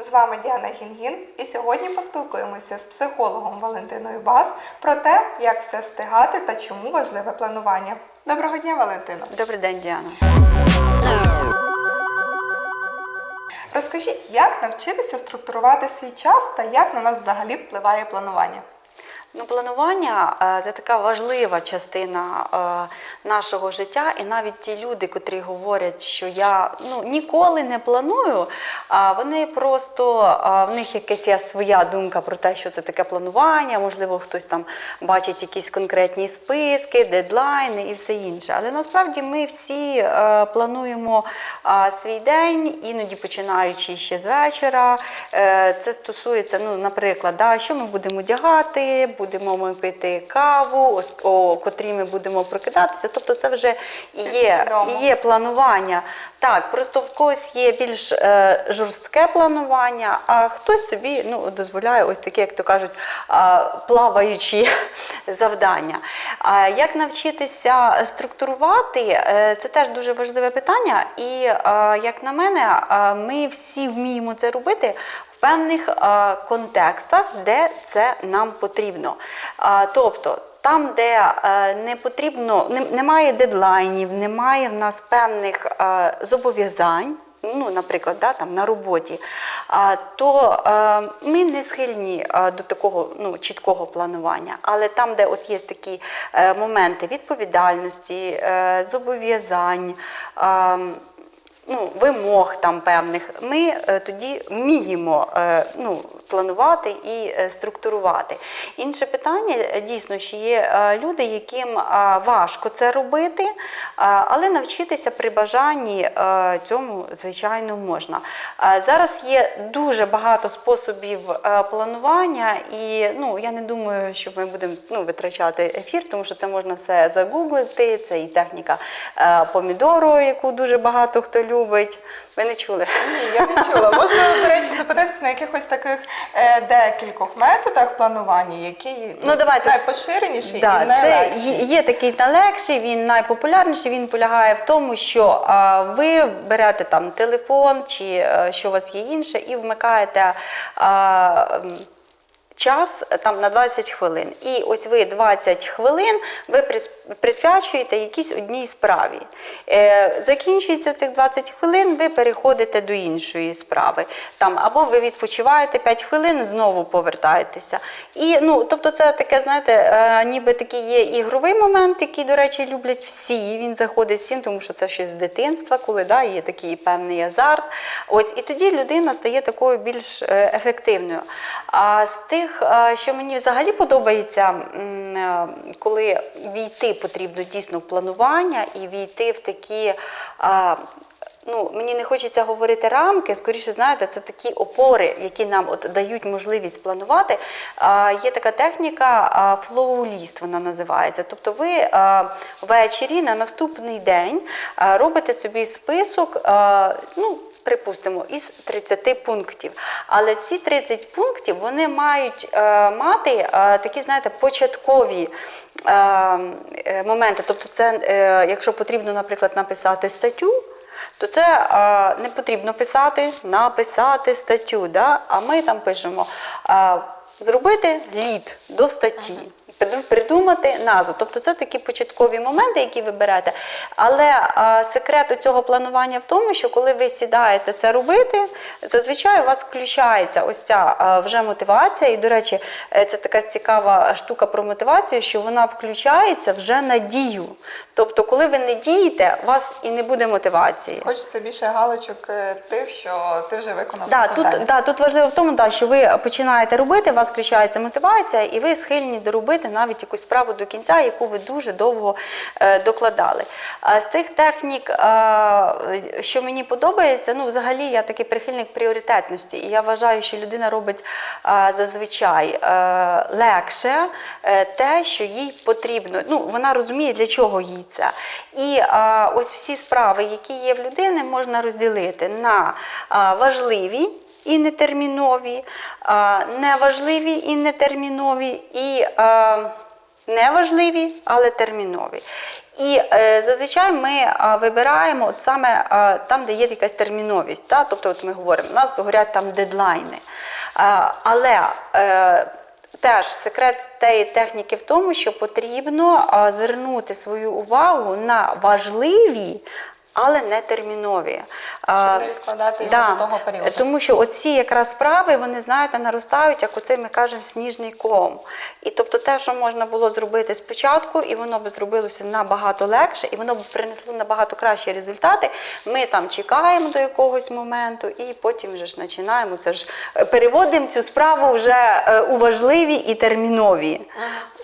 З вами Діана Гінгін, і сьогодні поспілкуємося з психологом Валентиною Бас про те, як все стигати та чому важливе планування. Доброго дня, Валентино! Добрий день, Діана. Розкажіть, як навчитися структурувати свій час та як на нас взагалі впливає планування? Ну, планування е, це така важлива частина е, нашого життя, і навіть ті люди, котрі говорять, що я ну, ніколи не планую, а вони просто в них якась є своя думка про те, що це таке планування. Можливо, хтось там бачить якісь конкретні списки, дедлайни і все інше. Але насправді ми всі е, плануємо свій день, іноді починаючи ще з вечора. Е, Це стосується, ну, наприклад, да, що ми будемо одягати, будемо ми пити каву, о котрій ми будемо прокидатися. Тобто це вже є, є планування. Так, просто в когось є більш е, жорстке планування, а хтось собі ну, дозволяє ось такі, як то кажуть, а, плаваючі завдання. А як навчитися структурувати, е, це теж дуже важливе питання. І е, як на мене, е, ми всі вміємо це робити. В певних е, контекстах, де це нам потрібно. Е, тобто, там, де е, не потрібно, немає дедлайнів, немає в нас певних е, зобов'язань. Ну, наприклад, да, там, на роботі, то е, ми не схильні до такого ну, чіткого планування. Але там, де от є такі моменти відповідальності, зобов'язань, ну, вимог там певних, ми тоді вміємо ну, планувати і е, структурувати. Інше питання е, дійсно, що є е, люди, яким важко це робити, але навчитися при бажанні цьому, звичайно, можна. Зараз є дуже багато способів планування, і ну, я не думаю, що ми будемо ну, витрачати ефір, тому що це можна все загуглити. Це і техніка помідору, яку дуже багато хто любить. Ви не чули? Ні, я не чула. Можна, до речі, запитатися на якихось таких е, декількох методах планування, які Ну, давайте. найпоширеніші Да, і найлегші. є, є такий найлегший, він найпопулярніший. Він полягає в тому, що а, ви берете там телефон чи е, що у вас є інше, і вмикаєте. А, Час е, там на 20 хвилин. І ось ви 20 хвилин ви присвячуєте якійсь одній справі. Е, закінчується цих 20 хвилин, ви переходите до іншої справи. Там, або ви відпочиваєте 5 хвилин, знову повертаєтеся. І, ну, тобто це таке, знаєте, е, ніби такий є ігровий момент, який, до речі, люблять всі. Він заходить всім, тому що це щось з дитинства, коли да, є такий певний азарт. Ось, і тоді людина стає такою більш ефективною. А з тих, е, що мені взагалі подобається, е, коли війти потрібно дійсно в планування і війти в такі. Ну, мені не хочеться говорити рамки, скоріше, знаєте, це такі опори, які нам от дають можливість планувати. Є така техніка flow-list, вона називається. Тобто ви ввечері на наступний день робите собі список, ну, припустимо, із 30 пунктів. Але ці 30 пунктів вони мають е, мати е, такі, знаєте, початкові. е, е, Моменти, тобто, це, е, якщо потрібно, наприклад, написати статтю, то це не потрібно писати, написати статтю. Да? А ми там пишемо зробити лід до статті. Приду- Придумати назву. Тобто це такі початкові моменти, які ви берете. Але а, секрет у цього планування в тому, що коли ви сідаєте це робити, зазвичай у вас включається ось ця а, вже мотивація. І, до речі, е, це така цікава штука про мотивацію, що вона включається вже на дію. Тобто, коли ви не дієте, у вас і не буде мотивації. Хочеться більше галочок е, тих, що ти вже виконав Да, це тут, завдання. да, тут важливо в тому, да, що ви починаєте робити, у вас включається мотивація, і ви схильні доробити навіть якусь справу до кінця, яку ви дуже довго е, докладали. З тих технік, е, що мені подобається, ну, взагалі я такий прихильник пріоритетності, і я вважаю, що людина робить е, зазвичай легше те, що їй потрібно. Ну, вона розуміє, для чого їй це. І ось всі справи, які є в людини, можна розділити на важливі. І нетермінові, неважливі і нетермінові, і неважливі, але термінові. І е, зазвичай ми вибираємо от саме там, де є якась терміновість. Та? Тобто, от ми говоримо, у нас горять там дедлайни. Але е, теж секрет тієї техніки в тому, що потрібно звернути свою увагу на важливі. Але не термінові. Щоб не відкладати його до того періоду. Тому що оці якраз справи, вони, знаєте, наростають, як оцей, ми кажемо, сніжний ком. І тобто те, що можна було зробити спочатку, і воно б зробилося набагато легше, і воно б принесло набагато кращі результати. Ми там чекаємо до якогось моменту, і потім вже ж починаємо. Це ж е, переводимо цю справу вже е, у важливі і термінові.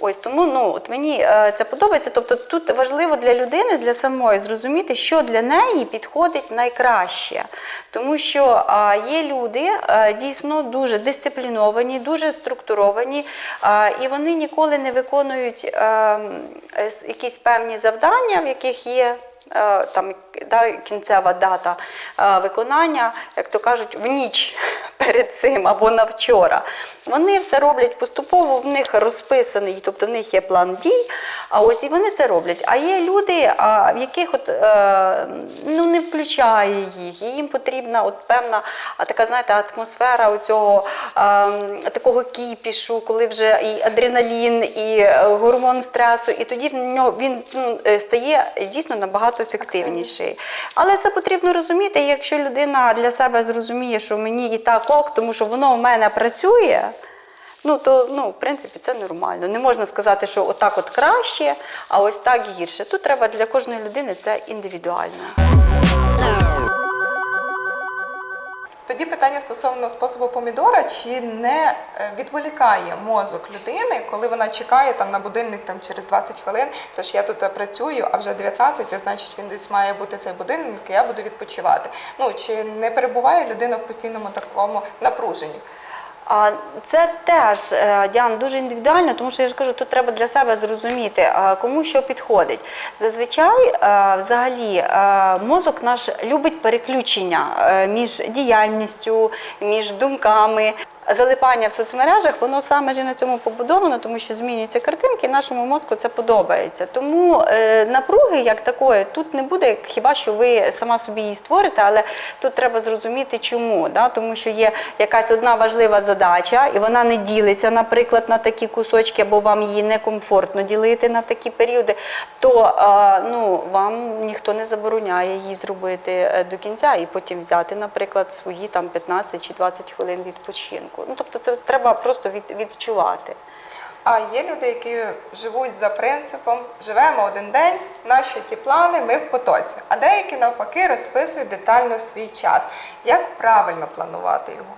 Ось тому ну от мені е, це подобається. Тобто тут важливо для людини, для самої зрозуміти, що для неї підходить найкраще. Тому що є люди е, дійсно дуже дисципліновані, дуже структуровані, і вони ніколи не виконують е, е, якісь певні завдання, в яких є. е, Там да, кінцева дата виконання, як то кажуть, в ніч перед цим або на вчора. Вони все роблять поступово, в них розписаний, тобто в них є план дій, а ось і вони це роблять. А є люди, в яких от, е, ну, не включає їх, і їм потрібна от певна така, знаєте, атмосфера оцього, е, такого кіпішу, коли вже і адреналін, і е, гормон стресу, і тоді він ну, стає дійсно набагато ефективніший. Але це потрібно розуміти, якщо людина для себе зрозуміє, що мені і так ок, тому що воно в мене працює. Ну, то ну, в принципі це нормально. Не можна сказати, що отак от краще, а ось так гірше. Тут треба для кожної людини це індивідуально. Тоді питання стосовно способу помідора, чи не е, відволікає мозок людини, коли вона чекає там на будильник там через 20 хвилин. Це ж я тут е, працюю, а вже 19, значить він десь має бути цей будильник, і я буду відпочивати. Ну чи не перебуває людина в постійному такому напруженні? Це теж е, Діан дуже індивідуально, тому що я ж кажу, тут треба для себе зрозуміти, е, кому що підходить. Зазвичай, е, взагалі, мозок наш любить переключення між діяльністю, між думками. Залипання в соцмережах, воно саме ж на цьому побудовано, тому що змінюються картинки, нашому мозку це подобається. Тому е, напруги як такої тут не буде, хіба що ви сама собі її створите, але тут треба зрозуміти, чому. Да? Тому що є якась одна важлива задача, і вона не ділиться, наприклад, на такі кусочки, або вам її некомфортно ділити на такі періоди, то е, ну, вам ніхто не забороняє її зробити е, до кінця і потім взяти, наприклад, свої там 15 чи 20 хвилин відпочинку. Ну, тобто це треба просто від, відчувати. А є люди, які живуть за принципом живемо один день, наші ті плани, ми в потоці. А деякі навпаки розписують детально свій час. Як правильно планувати його?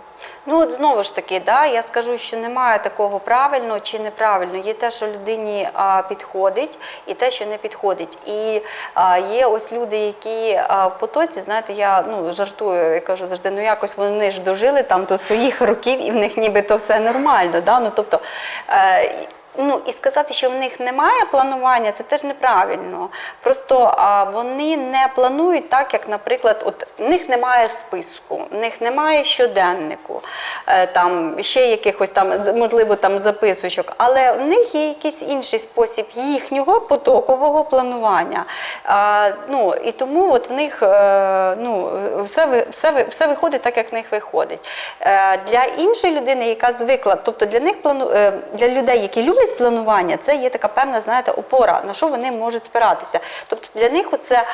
Ну от знову ж таки, да, я скажу, що немає такого правильно чи неправильно. Є те, що людині а, підходить, і те, що не підходить. І а, є ось люди, які а, в потоці, знаєте, я ну жартую, я кажу завжди, ну якось вони ж дожили там до своїх років, і в них нібито все нормально. Да? Ну, тобто, е, Ну і сказати, що в них немає планування, це теж неправильно. Просто а, вони не планують так, як, наприклад, от в них немає списку, в них немає щоденнику, е, там ще якихось там можливо там записочок, але в них є якийсь інший спосіб їхнього потокового планування. А, ну і тому от в них е, ну, все, все, все виходить так, як в них виходить. Е, для іншої людини, яка звикла, тобто для них е, для людей, які люблять планування, це є така певна, знаєте, опора, на що вони можуть спиратися. Тобто для них це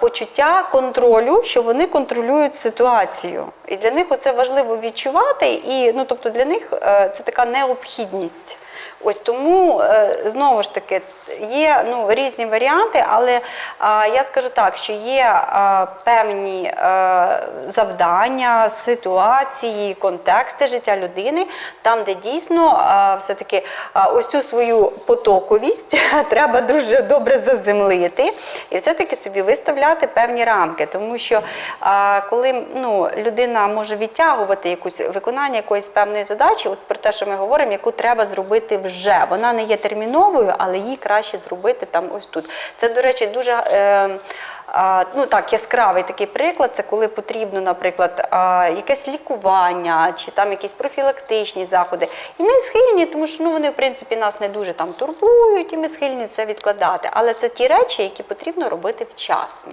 почуття контролю, що вони контролюють ситуацію. І для них це важливо відчувати, і ну тобто для них е, це така необхідність. Ось тому е, знову ж таки є ну, різні варіанти, але я скажу так, що є певні е, завдання, ситуації, контексти життя людини, там, де дійсно все-таки ось цю свою потоковість треба дуже добре заземлити і все-таки собі виставляти певні рамки. Тому що коли ну, людина може відтягувати якусь виконання якоїсь певної задачі, от про те, що ми говоримо, яку треба зробити вже. Вже. Вона не є терміновою, але її краще зробити там ось тут. Це, до речі, дуже. Е, Ну так, яскравий такий приклад, це коли потрібно, наприклад, якесь лікування чи там якісь профілактичні заходи. І ми схильні, тому що ну, вони, в принципі, нас не дуже там турбують, і ми схильні це відкладати. Але це ті речі, які потрібно робити вчасно.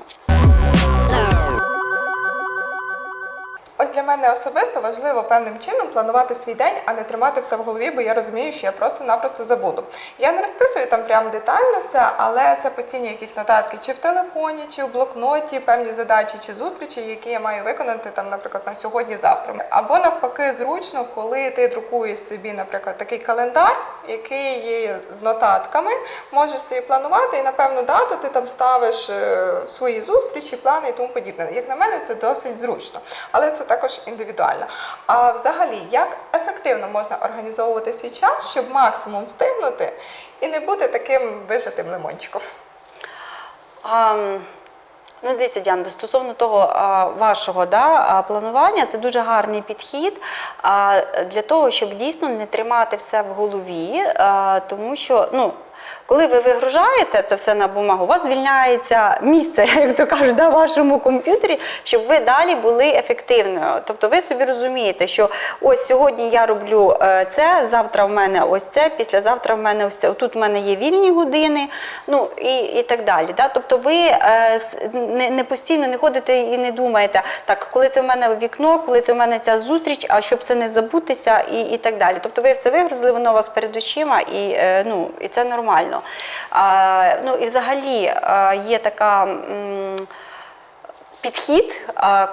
Ось для мене особисто важливо певним чином планувати свій день, а не тримати все в голові, бо я розумію, що я просто-напросто забуду. Я не розписую там прям детально все, але це постійні якісь нотатки, чи в телефоні, чи в блокноті, певні задачі чи зустрічі, які я маю виконати там, наприклад, на сьогодні-завтра. Або навпаки, зручно, коли ти друкуєш собі, наприклад, такий календар, який є з нотатками, можеш собі планувати, і на певну дату ти там ставиш е, свої зустрічі, плани і тому подібне. Як на мене, це досить зручно, але це також індивідуально. А взагалі, як ефективно можна організовувати свій час, щоб максимум встигнути і не бути таким вижатим лимончиком? А, ну, дивіться, Діана, стосовно того а, вашого да, планування, це дуже гарний підхід а, для того, щоб дійсно не тримати все в голові, а, тому що, ну. Коли ви вигружаєте це все на бумагу, у вас звільняється місце, як то кажуть, в вашому комп'ютері, щоб ви далі були ефективною. Тобто ви собі розумієте, що ось сьогодні я роблю е, це, завтра в мене ось це, післязавтра в мене ось це. Тут в мене є вільні години, ну і, і так далі. Да? Тобто ви е, не, не постійно не ходите і не думаєте, так, коли це в мене вікно, коли це в мене ця зустріч, а щоб це не забутися і, і так далі. Тобто ви все вигрузили, воно у вас перед очима, і, е, ну, і це нормально. А, ну і взагалі є така. Підхід,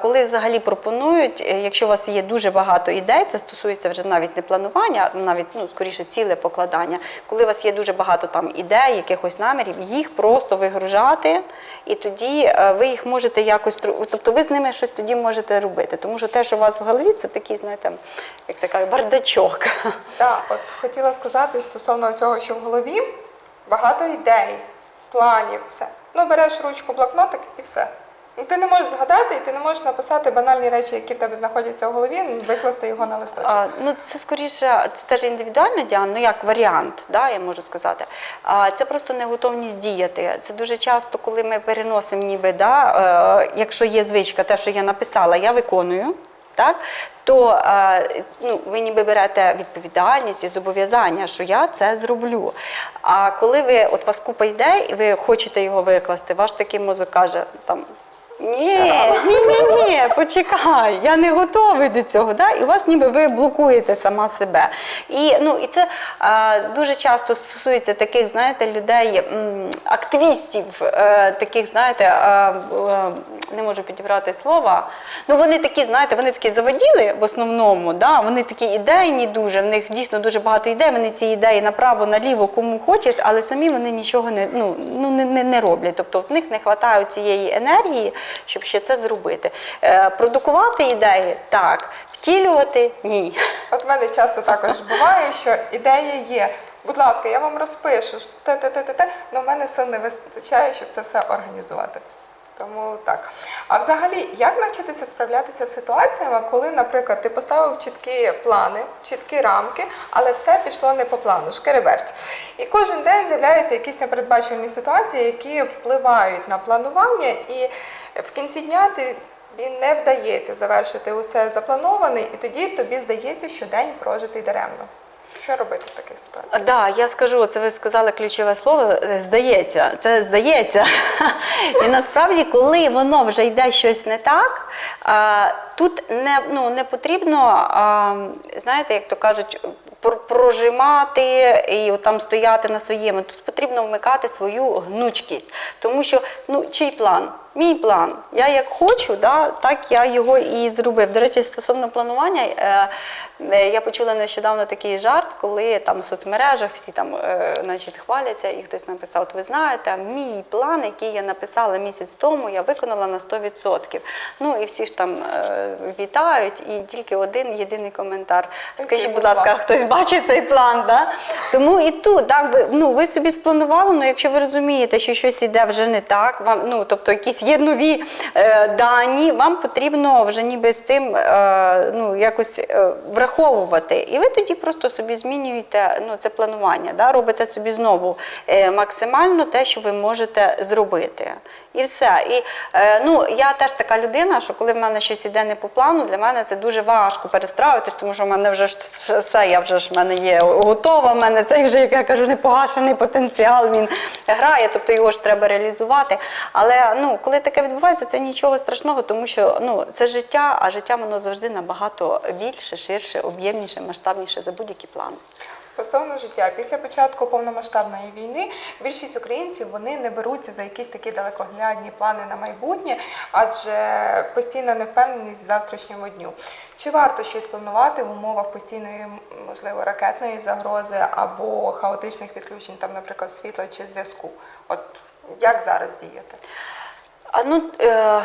коли взагалі пропонують, е, якщо у вас є дуже багато ідей, це стосується вже навіть не планування, навіть ну скоріше ціле покладання. Коли у вас є дуже багато там ідей, якихось намірів, їх просто вигружати, і тоді е, ви їх можете якось тобто ви з ними щось тоді можете робити. Тому що те, що у вас в голові, це такий, знаєте, як це кажуть, бардачок. Так, от хотіла сказати стосовно цього, що в голові багато ідей, планів, все. Ну, береш ручку, блокнотик і все. Ну, Ти не можеш згадати, і ти не можеш написати банальні речі, які в тебе знаходяться в голові, викласти його на листочок. А, ну, це скоріше, це теж індивідуально, Діан, ну як варіант, да, я можу сказати. А, це просто неготовність діяти. Це дуже часто, коли ми переносимо, ніби, да, е, якщо є звичка, те, що я написала, я виконую. Так, то е, ну, ви ніби берете відповідальність і зобов'язання, що я це зроблю. А коли ви от вас купа ідей, і ви хочете його викласти, ваш такий мозок каже там. Ні, ні, ні, ні, почекай, я не готовий до цього. Да? І у вас ніби ви блокуєте сама себе. І, ну, і це е, дуже часто стосується таких, знаєте, людей, м, активістів, е, таких, знаєте, е, е, не можу підібрати слова. Ну, вони такі, знаєте, вони такі заводіли в основному, да? вони такі ідейні дуже, в них дійсно дуже багато ідей, вони ці ідеї направо, наліво, кому хочеш, але самі вони нічого не, ну, ну, не, не, не роблять. Тобто в них не вистачає цієї енергії, щоб ще це зробити. Е, продукувати ідеї так, втілювати ні. От в мене часто також буває, що ідея є. Будь ласка, я вам розпишу але в мене сил не вистачає, щоб це все організувати. Тому так. А взагалі, як навчитися справлятися з ситуаціями, коли, наприклад, ти поставив чіткі плани, чіткі рамки, але все пішло не по плану, шкереберть. І кожен день з'являються якісь непередбачувані ситуації, які впливають на планування, і в кінці дня ти тобі не вдається завершити усе заплановане, і тоді тобі здається, що день прожитий даремно. Що робити в таких ситуаціях? Так, да, я скажу, це ви сказали ключове слово е, здається. Це здається. І насправді, коли воно вже йде щось не так, тут не, ну, не потрібно, знаєте, як то кажуть, прожимати і там стояти на своєму. Тут потрібно вмикати свою гнучкість. Тому що ну, чий план? Мій план. Я як хочу, да, так я його і зробив. До речі, стосовно планування, е, е, я почула нещодавно такий жарт, коли там в соцмережах всі там е, значить, хваляться, і хтось написав: от ви знаєте, мій план, який я написала місяць тому, я виконала на 100%. Ну і всі ж там е, вітають, і тільки один єдиний коментар. Скажіть, будь ласка, хтось бачив цей план. Да? Тому і тут так, ви, ну, ви собі спланували, ну, якщо ви розумієте, що щось іде вже не так, вам, ну, тобто якісь є нові е, дані, вам потрібно вже ніби з цим е, ну, якось е, враховувати. І ви тоді просто собі змінюєте ну, це планування, да? робите собі знову е, максимально те, що ви можете зробити. І все. І е, ну, я теж така людина, що коли в мене щось іде не по плану, для мене це дуже важко перестраюватись, тому що в мене вже все, я вже ж в мене є готова, в мене цей вже, як я кажу, непогашений потенціал, він грає, тобто його ж треба реалізувати. Але ну, коли таке відбувається, це нічого страшного, тому що ну, це життя, а життя воно завжди набагато більше, ширше, об'ємніше, масштабніше за будь-які плани. Стосовно життя, після початку повномасштабної війни більшість українців вони не беруться за якісь такі далекоглядні плани на майбутнє, адже постійна невпевненість в завтрашньому дню. Чи варто щось планувати в умовах постійної, можливо, ракетної загрози або хаотичних відключень, там, наприклад, світла чи зв'язку? От як зараз діяти? Ну е,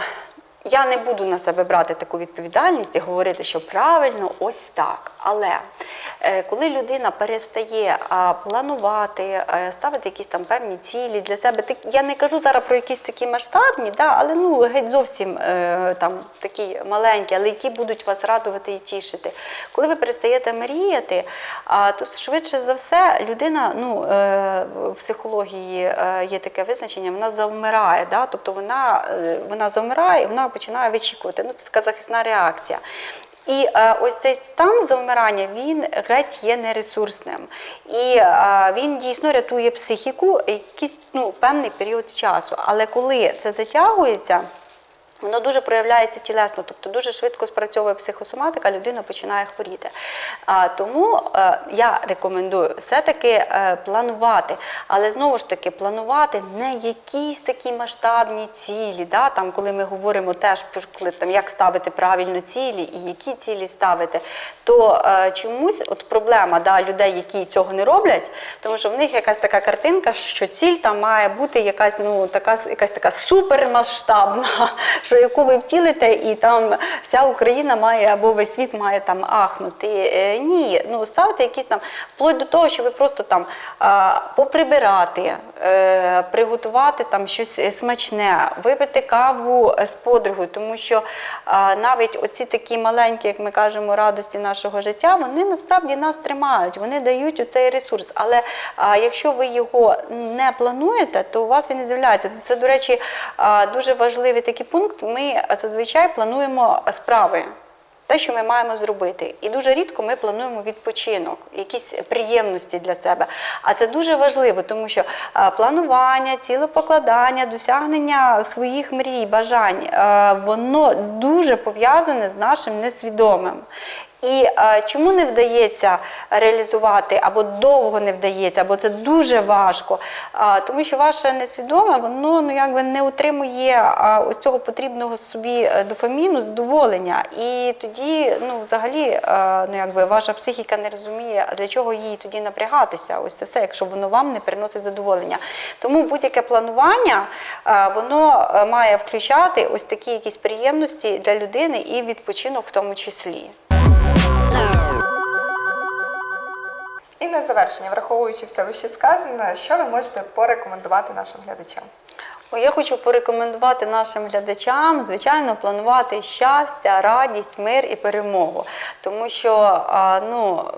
я не буду на себе брати таку відповідальність і говорити, що правильно ось так. Але е, коли людина перестає планувати, е, ставити якісь там певні цілі для себе, я не кажу зараз про якісь такі масштабні, але ну геть зовсім е, там такі маленькі, але які будуть вас радувати і тішити. Коли ви перестаєте мріяти, то швидше за все людина, ну в психології є таке визначення, вона завмирає, да? тобто вона, вона завмирає і вона починає вичікувати. Ну, це така захисна реакція. І е, ось цей стан завмирання він геть є нересурсним. І е, він дійсно рятує психіку якийсь ну, певний період часу. Але коли це затягується, Воно дуже проявляється тілесно, тобто дуже швидко спрацьовує психосоматика, людина починає хворіти. А, тому е, я рекомендую все-таки е, планувати, але знову ж таки планувати не якісь такі масштабні цілі. Да? Там, коли ми говоримо теж там, як ставити правильно цілі і які цілі ставити, то е, чомусь от проблема да, людей, які цього не роблять, тому що в них якась така картинка, що ціль там має бути якась, ну, така, якась така супермасштабна, що яку ви втілите, і там вся Україна має або весь світ має там ахнути. Е, Ні, ну ставте якісь там, вплоть до того, що ви просто там поприбирати, е, приготувати там щось смачне, випити каву з подругою, тому що навіть оці такі маленькі, як ми кажемо, радості нашого життя, вони насправді нас тримають, вони дають оцей ресурс. Але якщо ви його не плануєте, то у вас і не з'являється. Це, до речі, дуже важливий такий пункт. Ми зазвичай плануємо справи. Те, що ми маємо зробити, і дуже рідко ми плануємо відпочинок, якісь приємності для себе. А це дуже важливо, тому що е, планування, цілопокладання, досягнення своїх мрій, бажань, е, воно дуже пов'язане з нашим несвідомим. І е, чому не вдається реалізувати, або довго не вдається, або це дуже важко, а, тому що ваше несвідоме, воно ну якби не отримує а, ось цього потрібного собі е, дофаміну, задоволення. І тоді, ну, взагалі, е, ну якби ваша психіка не розуміє, для чого їй тоді напрягатися. Ось це все, якщо воно вам не приносить задоволення. Тому будь-яке планування е, воно е, має включати ось такі якісь приємності для людини і відпочинок в тому числі. І на завершення, враховуючи все вище сказане, що ви можете порекомендувати нашим глядачам? Я хочу порекомендувати нашим глядачам, звичайно, планувати щастя, радість, мир і перемогу. Тому що ну,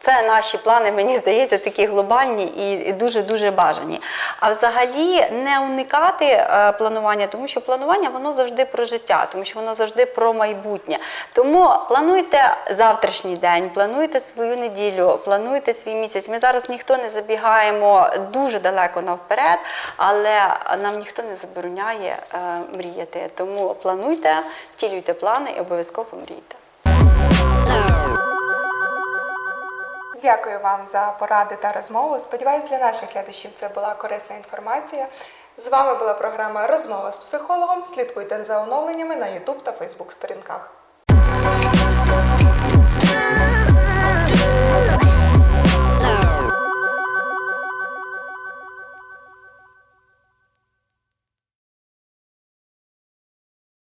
це наші плани, мені здається, такі глобальні і дуже-дуже бажані. А взагалі не уникати е, планування, тому що планування воно завжди про життя, тому що воно завжди про майбутнє. Тому плануйте завтрашній день, плануйте свою неділю, плануйте свій місяць. Ми зараз ніхто не забігаємо дуже далеко навперед, але нам ніхто не забороняє е, мріяти. Тому плануйте, втілюйте плани і обов'язково мрійте. Дякую вам за поради та розмову. Сподіваюсь, для наших глядачів це була корисна інформація. З вами була програма Розмова з психологом. Слідкуйте за оновленнями на YouTube та Facebook сторінках.